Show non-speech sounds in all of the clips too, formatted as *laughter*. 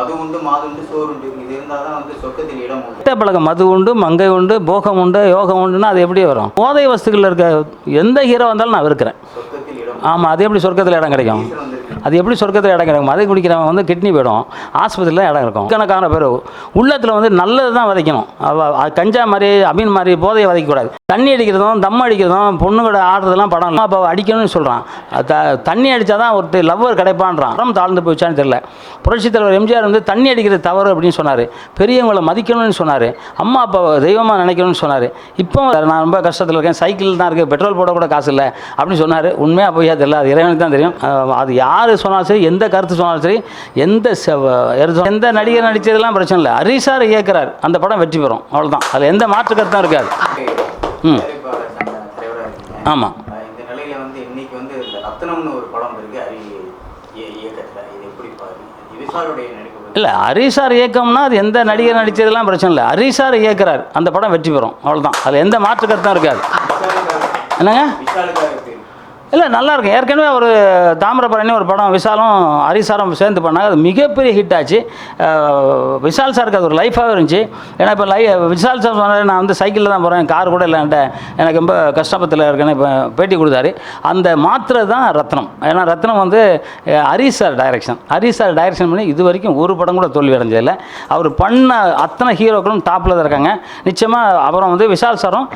மது உண்டு மாது உண்டு சோறு உண்டு. இது இருந்தால் தான் வந்து சொர்க்கத்தில் இடம் உண்டு. கெட்ட பழக்கம் மது உண்டு மங்கை உண்டு போகம் உண்டு யோகம் உண்டுன்னா அது எப்படி வரும்? போதை வஸ்துகளில் இருக்க எந்த ஹீரோ வந்தாலும் நான் இருக்கிறேன் ஆமாம் அது எப்படி சொர்க்கத்தில் இடம் கிடைக்கும்? அது எப்படி சொர்க்கத்தில் இடம் கிடைக்கும் மது குடிக்கிறவன் வந்து கிட்னி போயிடும். ஆஸ்பத்திரியில் இடம் இருக்கும். கணக்கான பேர். உள்ளத்தில் வந்து நல்லது தான் விதைக்கணும். அது கஞ்சா மாதிரி அமீன் மாதிரி போதையை விதைக்கக்கூடாது. தண்ணி அடிக்கிறதும் தம் அடிக்கிறதும் பொண்ணுங்களோட ஆடுறதெல்லாம் படம் அப்போ அடிக்கணும்னு சொல்கிறான் தண்ணி அடித்தா தான் ஒருத்தர் லவ்வர் கிடைப்பான்றான். அறம் தாழ்ந்து போச்சான்னு தெரியல. புரட்சித் தலைவர் எம்ஜிஆர் வந்து தண்ணி அடிக்கிறது தவறு அப்படின்னு சொன்னார். பெரியவங்களை மதிக்கணும்னு சொன்னார். அம்மா அப்பாவை தெய்வமாக நினைக்கணும்னு சொன்னார். இப்போ நான் ரொம்ப கஷ்டத்தில் இருக்கேன். சைக்கிள் தான் இருக்குது பெட்ரோல் போட கூட காசு இல்லை அப்படின்னு சொன்னார். உண்மையாக போய் தெரியல. அது இறைவனுக்கு தான் தெரியும். அது யார் சொன்னாலும் சரி எந்த கருத்து சொன்னாலும் சரி எந்த எந்த நடிகர் நடித்ததெல்லாம் பிரச்சனை இல்லை. ஹரிசார் இயக்கிறார். அந்த படம் வெற்றி பெறும். அவ்வளோதான் அதில் எந்த மாற்று கருத்தும் இருக்காது. ம். ஆமாம் இல்லை ஹரிசார் இயக்கம்னா அது எந்த நடிகர் நடித்ததெல்லாம் பிரச்சனை இல்லை. ஹரிசார் இயக்கிறார். அந்த படம் வெற்றி பெறும். அவ்வளோதான் அதில் எந்த மாற்று கருத்தும் இருக்காது. என்னங்க? இல்லை நல்லா இருக்கும். ஏற்கனவே ஒரு தாமிரபரணி ஒரு படம் விஷாலும் ஹரிசாரும் சேர்ந்து பண்ணாங்க. அது மிகப்பெரிய ஹிட் ஆச்சு. விசால் விஷால் சாருக்கு அது ஒரு லைஃபாகவே இருந்துச்சு. ஏன்னா இப்போ லை விஷால் சார் சொன்னார் நான் வந்து சைக்கிளில் தான் போகிறேன் கார் கூட இல்லைன்ட்டு எனக்கு ரொம்ப கஷ்டப்பத்தில் இருக்கேன்னு இப்போ பேட்டி கொடுத்தாரு. அந்த மாத்திரை தான் ரத்னம். ஏன்னா ரத்னம் வந்து அஹ், sir direction Harish sir direction பண்ணி இது வரைக்கும் ஒரு படம் கூட தோல்வி அடைஞ்சதில்லை. அவர் பண்ண அத்தனை ஹீரோக்களும் டாப்பில் தான் இருக்காங்க. நிச்சயமாக அப்புறம் வந்து விஷால் சாரும்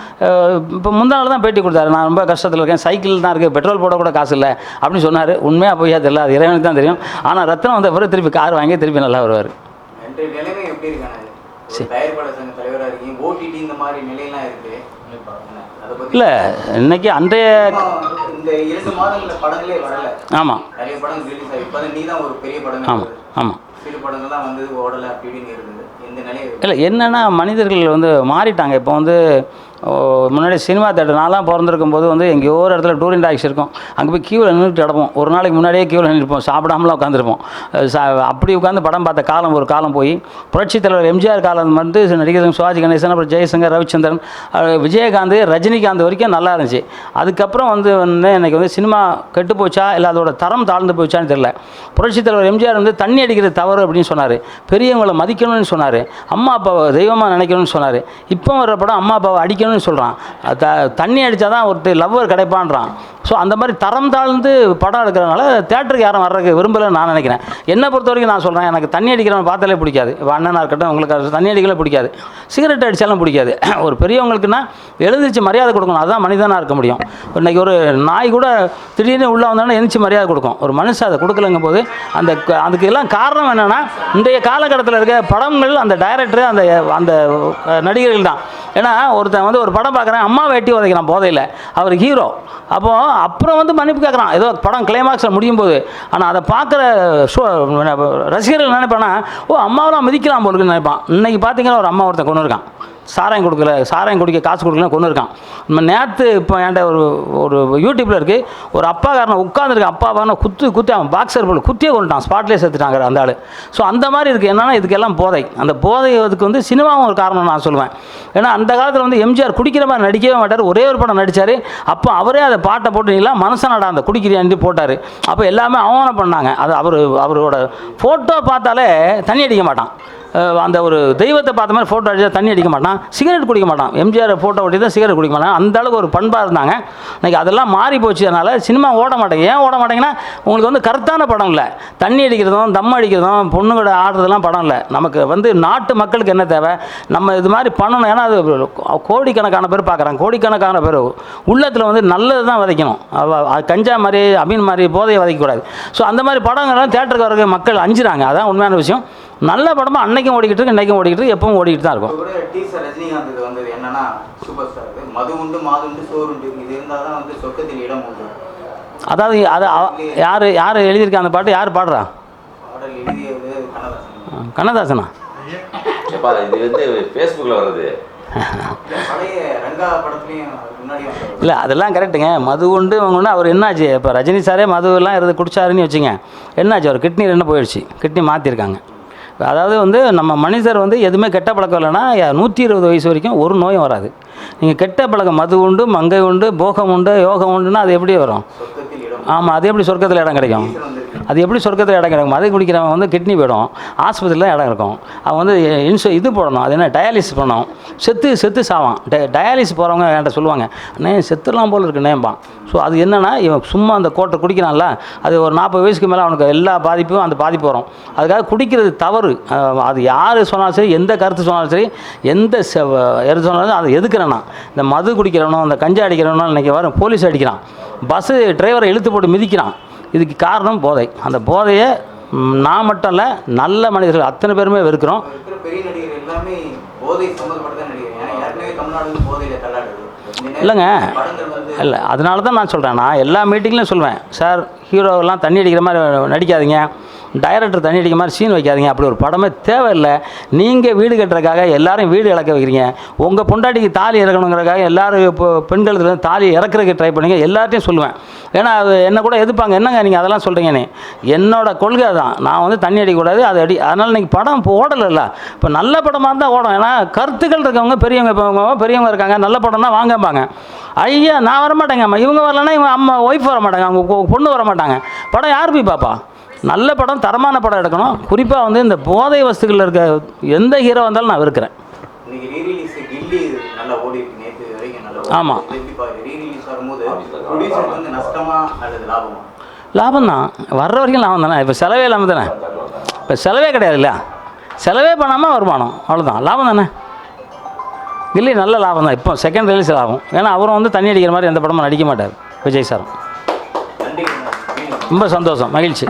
இப்போ முந்தாள் தான் பேட்டி கொடுத்தாரு. நான் ரொம்ப கஷ்டத்தில் இருக்கேன். சைக்கிள் தான் இருக்குது பெட்ரோல் போட கூட காசு இல்லை அப்படின்னு சொன்னார். உண்மையாக போய் தெரியல அது இறைவனுக்கு தான் தெரியும். ஆனால் ரத்னம் வந்த பிறகு திருப்பி கார் வாங்கி திருப்பி நல்லா வருவார். இல்லை இன்னைக்கு அன்றைய ஆமாம் ஆமாம் ஆமாம் இல்லை என்னென்னா மனிதர்கள் வந்து மாறிட்டாங்க. இப்போ வந்து முன்னாடி சினிமா தேட்டர். நான்லாம் பிறந்திருக்கும் போது வந்து எங்கேயோ ஒரு இடத்துல டூரிங் டாக்ஸ் இருக்கும். அங்கே போய் கியூவில் நின்றுட்டு கிடப்போம். ஒரு நாளைக்கு முன்னாடியே கியூவில் நின்றுப்போம் சாப்பிடாமலாம் உட்காந்துருப்போம் அப்படி உட்காந்து படம் பார்த்த காலம் ஒரு காலம் போய் புரட்சித் தலைவர் எம்ஜிஆர் காலம் வந்து நடிகர் சிவாஜி கணேசன் அப்புறம் ஜெயசங்கர் ரவிச்சந்திரன் விஜயகாந்த் ரஜினிகாந்த் வரைக்கும் நல்லா இருந்துச்சு. அதுக்கப்புறம் வந்து வந்து எனக்கு வந்து சினிமா கெட்டு போச்சா? இல்லை அதோட தரம் தாழ்ந்து போச்சான்னு தெரியல. புரட்சித் தலைவர் எம்ஜிஆர் வந்து தண்ணி அடிக்கிறது தவறு அப்படின்னு சொன்னார். பெரியவங்களை மதிக்கணும்னு சொன்னார். அம்மா அப்பாவை தெய்வமாக நினைக்கணும்னு சொன்னார். இப்போ வர படம் அம்மா அப்பாவை அடிக்கணும்னு சொல்கிறான் த தண்ணி அடித்தா தான் ஒருத்தர் லவ்வர் கிடைப்பான்றான். ஸோ அந்த மாதிரி தரம் தாழ்ந்து படம் எடுக்கிறதுனால தேட்டருக்கு யாரும் வர்றதுக்கு விரும்பலைன்னு நான் நினைக்கிறேன். என்னை பொறுத்த வரைக்கும் நான் சொல்கிறேன் எனக்கு தண்ணி அடிக்கிறவன் பார்த்தாலே பிடிக்காது. இப்போ அண்ணனாக இருக்கட்டும் உங்களுக்கு தண்ணி அடிக்கல பிடிக்காது. சிகரெட் அடித்தாலும் பிடிக்காது. *clears throat* ஒரு பெரியவங்களுக்குன்னா எழுந்திரிச்சு மரியாதை கொடுக்கணும். அதுதான் மனிதனாக இருக்க முடியும். இன்னைக்கு ஒரு நாய் கூட திடீர்னு உள்ளே வந்தோடனே எழுந்திரிச்சு மரியாதை கொடுக்கும். ஒரு மனுஷன் அதை கொடுக்கலங்கும் போது அந்த அதுக்கு எல்லாம் காரணம் என்னென்னா இன்றைய காலகட்டத்தில் இருக்க படங்கள் அந்த டைரக்டர் அந்த அந்த நடிகர்கள் தான். ஏன்னா ஒருத்தன் வந்து ஒரு படம் பார்க்குறேன் அம்மா வெட்டி உதைக்கிறான் போதையில். அவர் ஹீரோ அப்போது அப்புறம் வந்து மன்னிப்பு கேட்குறான் ஏதோ படம் கிளைமாக்ஸில் முடியும் போது. ஆனால் அதை பார்க்குற ஷோ ரசிகர்கள் நினைப்பானா ஓ அம்மாவெல்லாம் மிதிக்கிறான் போலுக்குன்னு நினைப்பான். இன்றைக்கி பார்த்தீங்கன்னா ஒரு அம்மா ஒருத்தன் கொண்டு இருக்கான் சாராயம் கொடுக்கல சாராயம் குடிக்க காசு கொடுக்கலன்னு கொண்டு இருக்கான் நம்ம நேற்று இப்போ என்கிட்ட ஒரு ஒரு யூடியூப்பில் இருக்குது ஒரு அப்பாக்காரனை அப்பா காரணம் குத்து குத்தி அவன் பாக்ஸர் போல் குத்தியே கொண்டுட்டான். ஸ்பாட்லேயே செத்துட்டாங்க அந்த ஆள். ஸோ அந்த மாதிரி இருக்குது என்னென்னா இதுக்கெல்லாம் போதை. அந்த போதை அதுக்கு வந்து சினிமாவும் ஒரு காரணம் நான் சொல்லுவேன் ஏன்னா அந்த காலத்தில் வந்து எம்ஜிஆர் குடிக்கிற மாதிரி நடிக்கவே மாட்டார். ஒரே ஒரு படம் நடித்தார் அப்போ அவரே அதை பாட்டை போட்டு மனசை மனசனடா அந்த குடிக்கிறியான்னு போட்டார். அப்போ எல்லாமே அவமானம் பண்ணாங்க. அது அவர் அவரோட ஃபோட்டோ பார்த்தாலே தண்ணி அடிக்க மாட்டான். அந்த ஒரு தெய்வத்தை பார்த்த மாதிரி ஃபோட்டோ அடிச்சா தண்ணி அடிக்க மாட்டான் சிகரெட் குடிக்க மாட்டான். எம்ஜிஆர் ஃபோட்டோ ஒட்டி தான் சிகரெட் குடிக்க மாட்டான். அந்த அளவுக்கு ஒரு பண்பாக இருந்தாங்க. இன்னைக்கு அதெல்லாம் மாறி போச்சு அதனால் சினிமா ஓட மாட்டேங்க ஏன் ஓட மாட்டேங்கன்னா உங்களுக்கு வந்து கருத்தான படம் இல்லை. தண்ணி அடிக்கிறதும் தம் அடிக்கிறதும் பொண்ணுங்களோட ஆடுறதெல்லாம் படம் இல்லை. நமக்கு வந்து நாட்டு மக்களுக்கு என்ன தேவை? நம்ம இது மாதிரி பண்ணணும். ஏன்னா அது கோடிக்கணக்கான பேர் பார்க்குறாங்க. கோடிக்கணக்கான பேர். உள்ளத்தில் வந்து நல்லது தான் விதைக்கணும் அது கஞ்சா மாதிரி அமீன் மாதிரி போதையை விதைக்கக்கூடாது. ஸோ அந்த மாதிரி படங்கள்லாம் தேட்டருக்கு வர மக்கள் அஞ்சுறாங்க. அதான் உண்மையான விஷயம். நல்ல படமா அன்னைக்கும் ஓடிக்கிட்டு இருக்கு இன்னைக்கும் ஓடிக்கிட்டு இருக்கு எப்பவும் ஓடிக்கிட்டு தான் இருக்கும். டீசர் ரஜினிகாந்த் இது வந்தது என்னன்னா சூப்பர் ஸ்டார் மது உண்டு மாது உண்டு சோறு உண்டு. இது இருந்தால் தான் வந்து சொர்க்கத்தில் இடம் உண்டு. அதாவது அது யார் யார் எழுதியிருக்கா அந்த பாட்டு? யார் பாடுறா? பாடல் எழுதியது கண்ணதாசன். இது வந்து ஃபேஸ்புக்கில் வந்தது இல்லை அதெல்லாம் கரெக்டுங்க மது உண்டு அவங்க உண்டு அவர் என்னாச்சு? இப்போ ரஜினி சாரே மது எல்லாம் இருந்து குடிச்சாருன்னு வச்சுங்க என்னாச்சு? அவர் கிட்னி ரெண்டு போயிடுச்சு. கிட்னி மாற்றிருக்காங்க அதாவது வந்து நம்ம மனிதர் வந்து எதுவுமே கெட்ட பழக்கம் இல்லைன்னா நூற்றி இருபது வயசு வரைக்கும் ஒரு நோயும் வராது. நீங்கள் கெட்ட பழக்கம் மது உண்டு மங்கை உண்டு போகம் உண்டு யோகம் உண்டுன்னா அது எப்படி வரும்? ஆமாம் அது எப்படி சொர்க்கத்தில் இடம் கிடைக்கும்? அது எப்படி சொர்க்கத்தில் இடம் கிடைக்கும் மது குடிக்கிறவன் வந்து கிட்னி போயிடும். ஆஸ்பத்திரியில் இடம் இருக்கும். அவன் வந்து இன்சு இது போடணும். அது என்ன? டயாலிசிஸ் பண்ணணும். செத்து செத்து சாவான். ட டயாலிசிஸ் போகிறவங்க என்கிட்ட சொல்லுவாங்க அண்ணே செத்துலாம் போல் இருக்குண்ணேம்பான் ஸோ அது என்னென்னா இவன் சும்மா அந்த கோட்டை குடிக்கிறான்ல அது ஒரு நாற்பது வயசுக்கு மேலே அவனுக்கு எல்லா பாதிப்பும் அந்த பாதிப்பு வரும். அதுக்காக குடிக்கிறது தவறு. அது யார் சொன்னாலும் சரி எந்த கருத்து சொன்னாலும் சரி எந்த செ- எது சொன்னாலும் அதை எதுக்குறேன்னா இந்த மது குடிக்கிறவனும் அந்த கஞ்சா அடிக்கிறவனும் இன்னைக்கு வரும் போலீஸ் அடிக்கிறான். பஸ்ஸு டிரைவரை இழுத்து போட்டு மிதிக்கிறான். இதுக்கு காரணம் போதை. அந்த போதையை நான் மட்டும் இல்லை நல்ல மனிதர்கள் அத்தனை பேருமே வெறுக்கிறோம். பெரிய நடிகர் எல்லாமே போதை நடிகர் இல்லைங்க. இல்லை அதனால தான் நான் சொல்கிறேன் நான் எல்லா மீட்டிங்லையும் சொல்லுவேன் சார் ஹீரோவெல்லாம் தண்ணி அடிக்கிற மாதிரி நடிக்காதீங்க. டைரக்டர் தண்ணி அடிக்கிற மாதிரி சீன் வைக்காதீங்க. அப்படி ஒரு படமே தேவையில்லை. நீங்கள் வீடு கட்டுறதுக்காக எல்லாரும் வீடு இழக்க வைக்கிறீங்க. உங்கள் பொண்டாட்டிக்கு தாலி இறக்கணுங்கிறக்காக எல்லோரும் இப்போ பெண்களுக்கு தாலி இறக்குறதுக்கு ட்ரை பண்ணுங்க. எல்லார்ட்டையும் சொல்லுவேன். ஏன்னா அது என்ன கூட எதிர்ப்பாங்க. என்னங்க நீங்கள் அதெல்லாம் சொல்கிறீங்கன்னு என்னோடய கொள்கை தான் நான் வந்து தண்ணி அடிக்கக்கூடாது அது அடி அதனால் இன்றைக்கி படம் இப்போ ஓடலைல்ல. இப்போ நல்ல படமாக இருந்தால் ஓடும். ஏன்னா கருத்துக்கள் இருக்கவங்க பெரியவங்க பெரியவங்க இருக்காங்க. நல்ல படம்னா வாங்கம்பாங்க. ஐயா நான் வர மாட்டேங்க அம்மா. இவங்க வரலன்னா இவங்க அம்மா ஒய்ஃப் வர மாட்டாங்க அவங்க பொண்ணு வர மாட்டாங்க படம் யார் போய் பாப்பா? நல்ல படம் தரமான படம் எடுக்கணும். குறிப்பாக வந்து இந்த போதை வஸ்துகளில் இருக்க எந்த ஹீரோ வந்தாலும் நான் இருக்கிறேன் இன்னைக்கு ரீரிலீஸ் கில்லி நல்லா ஓடி இருக்கு நேற்று வரைக்கும் நல்லா ஓடி ஆமா. இருக்கு. எப்படி பாரு ரீரிலீஸ் வரும்போது ப்ரொடியூசருக்கு வந்து நஷ்டமா அல்லது லாபமா? லாபம் தான் வர்ற வரைக்கும் லாபம் தானே? இப்போ செலவே இல்லாமல் தானே? இப்போ செலவே கிடையாது இல்லையா? செலவே பண்ணாமல் வருமானம். அவ்வளோதான் லாபம் தானே? கில்லி நல்ல லாபம் தான். இப்போ செகண்ட் ரிலீஸ் லாபம் ஏன்னா அவரும் வந்து தண்ணி அடிக்கிற மாதிரி எந்த படமும் நடிக்க மாட்டார். விஜய் சாரும். ரொம்ப சந்தோஷம். மகிழ்ச்சி.